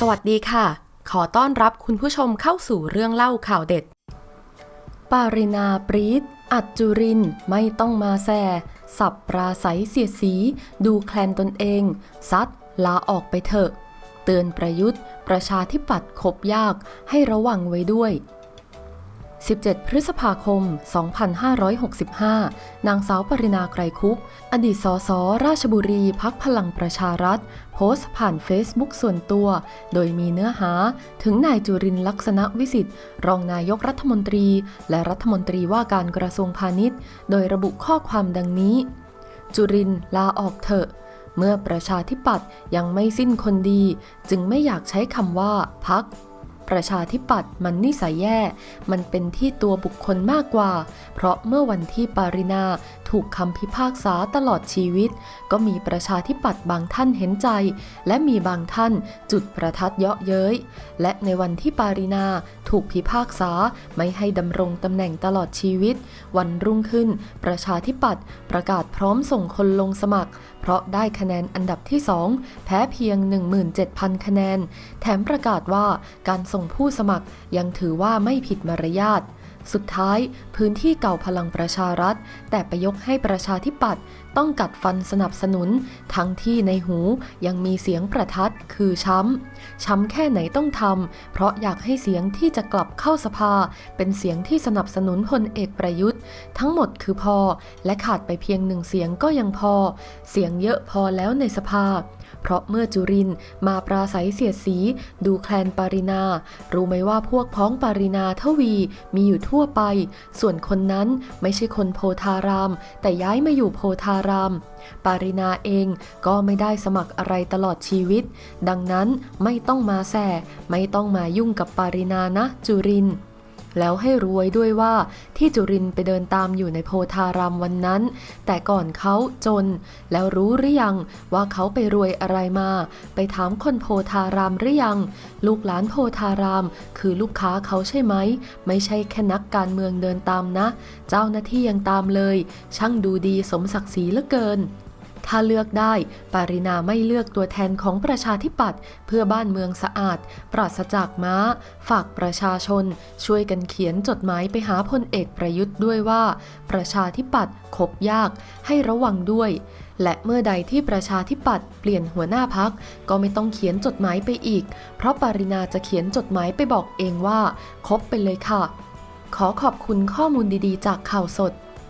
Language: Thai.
สวัสดีค่ะ ขอต้อนรับคุณผู้ชมเข้าสู่เรื่องเล่าข่าวเด็ด ปารินาปรีดอัจจุรินไม่ต้องมาแซสับปราศัยเสียสี ดูแคลนตนเอง ซัดลาออกไปเถอะ เตือนประยุทธ์ ประชาธิปัตย์คบยากให้ระวังไว้ด้วย 17 พฤษภาคม 2565 นางสาวปรินาไกรคุป อดีตสสราชบุรีพักพลังประชารัฐ โพสต์ผ่านเฟซบุ๊กส่วนตัว โดยมีเนื้อหาถึงนายจุรินทร์ลักษณะวิสิทธิ์ รองนายกรัฐมนตรี และรัฐมนตรีว่าการกระทรวงพาณิชย์ โดยระบุข้อความดังนี้ จุรินทร์ลาออกเถอะเมื่อประชาธิปัตย์ยังไม่สิ้นคนดี จึงไม่อยากใช้คำว่าพัก ประชาธิปัตย์มันนิสัยแย่ มันเป็นที่ตัวบุคคลมากกว่า เพราะเมื่อวันที่ปารินาถูกคำพิพากษาตลอดชีวิต ก็มีประชาธิปัตย์บางท่านเห็นใจ และมีบางท่านจุดประทัดเยาะเย้ย และในวันที่ปารินาถูกพิพากษาไม่ให้ดำรงตำแหน่งตลอดชีวิต วันรุ่งขึ้น ประชาธิปัตย์ประกาศพร้อมส่งคนลงสมัคร เพราะได้คะแนนอันดับที่ 2 แพ้เพียง 17,000 คะแนน แถมประกาศว่าการส่งผู้สมัครยังถือว่าไม่ผิดมารยาท สุดท้ายพื้นที่เก่าพลังประชารัฐ แต่ไปยกให้ประชาธิปัตย์ต้องกัดฟันสนับสนุน ทั้งที่ในหูยังมีเสียงประทัดคือช้ำ ช้ำแค่ไหนต้องทำ เพราะอยากให้เสียงที่จะกลับเข้าสภา เป็นเสียงที่สนับสนุนพลเอกประยุทธ์ ทั้งหมดคือพอ และขาดไปเพียงหนึ่งเสียงก็ยังพอ เสียงเยอะพอแล้วในสภา เพราะเมื่อจุรินมาปราศัยเสียดสี ดูแคลนปารินา รู้ไหมว่าพวกพ้องปารินาทวีมีอยู่ทั่วไป ส่วนคนนั้นไม่ใช่คนโพธาราม แต่ย้ายมาอยู่โพธาราม ปารินาเองก็ไม่ได้สมัครอะไรตลอดชีวิต ดังนั้นไม่ต้องมาแส่ไม่ต้องมายุ่งกับปารินานะจุรินทร์ แล้วให้รู้ไว้ด้วยว่าที่จุรินไปเดินตามอยู่ในโพธารามวันนั้น แต่ก่อนเขาจน แล้วรู้หรือยังว่าเขาไปรวยอะไรมา ไปถามคนโพธารามหรือยัง ลูกหลานโพธาราม คือลูกค้าเขาใช่ไหม ไม่ใช่แค่นักการเมืองเดินตามนะ เจ้าหน้าที่ยังตามเลย ช่างดูดีสมศักดิ์ศรีเหลือเกิน ถ้าเลือกได้ ปารินาไม่เลือกตัวแทนของประชาธิปัตย์เพื่อบ้านเมืองสะอาด ปราศจากม้า ฝากประชาชน ช่วยกันเขียนจดหมายไปหาพลเอกประยุทธ์ด้วยว่า ประชาธิปัตย์คบยากให้ระวังด้วยและเมื่อใดที่ประชาธิปัตย์เปลี่ยนหัวหน้าพักก็ไม่ต้องเขียนจดหมายไปอีก เพราะปารินาจะเขียนจดหมายไปบอกเองว่า คบไปเลยค่ะ ขอขอบคุณข้อมูลดีๆ จากข่าวสด